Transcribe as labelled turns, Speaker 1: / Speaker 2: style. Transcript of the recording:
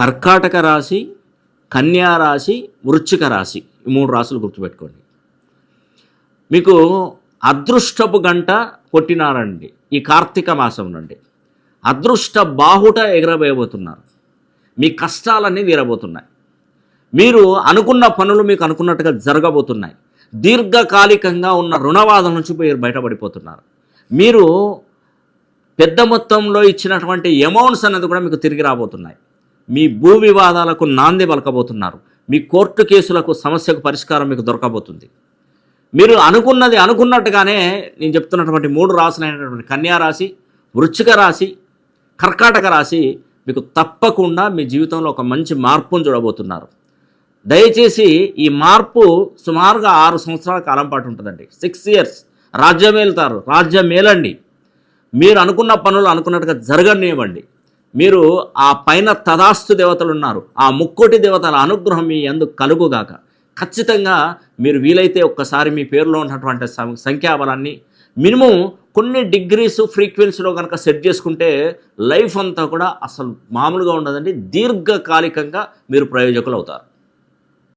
Speaker 1: కర్కాటక రాశి కన్యా రాశి వృశ్చిక రాశి. ఈ మూడు రాశులు గుర్తుపెట్టుకోండి. మీకు అదృష్టపు గంట కొట్టినారండి. ఈ కార్తీక మాసం నుండి. అదృష్ట బాహుట ఎగరబోయబోతున్నారు మీ కష్టాలన్నీ తీరబోతున్నాయి. మీరు అనుకున్న పనులు మీకు అనుకున్నట్టుగా జరగబోతున్నాయి. దీర్ఘకాలికంగా ఉన్న రుణవాదం నుంచి మీరు బయటపడిపోతున్నారు. మీరు పెద్ద మొత్తంలో ఇచ్చినటువంటి అమౌంట్స్ అనేది కూడా మీకు తిరిగి రాబోతున్నాయి. మీ భూ వివాదాలకు నాంది పలకబోతున్నారు. మీ కోర్టు కేసులకు సమస్యకు పరిష్కారం మీకు దొరకబోతుంది. మీరు అనుకున్నది అనుకున్నట్టుగానే నేను చెప్తున్నటువంటి మూడు రాసులైనటువంటి కన్యా రాశి వృచ్చిక రాశి కర్కాటక రాశి మీకు తప్పకుండా మీ జీవితంలో ఒక మంచి మార్పును చూడబోతున్నారు. దయచేసి ఈ మార్పు సుమారుగా ఆరు సంవత్సరాల కాలం పాటు ఉంటుందండి. సిక్స్ ఇయర్స్ రాజ్యం వెళ్తారు రాజ్యం మేలండి. మీరు అనుకున్న పనులు అనుకున్నట్టుగా జరగనివ్వండి. మీరు ఆ పైన తదాస్తు దేవతలు ఉన్నారు. ఆ ముక్కోటి దేవతల అనుగ్రహం మీ ఎందుకు కలుగుగాక. ఖచ్చితంగా మీరు వీలైతే ఒక్కసారి మీ పేరులో ఉన్నటువంటి సం- సంఖ్యాబలాన్ని మినిమం కొన్ని డిగ్రీస్ ఫ్రీక్వెన్సీలో కనుక సెట్ చేసుకుంటే లైఫ్ అంతా కూడా అసలు మామూలుగా ఉండదండి. దీర్ఘకాలికంగా మీరు ప్రయోజకులు అవుతారు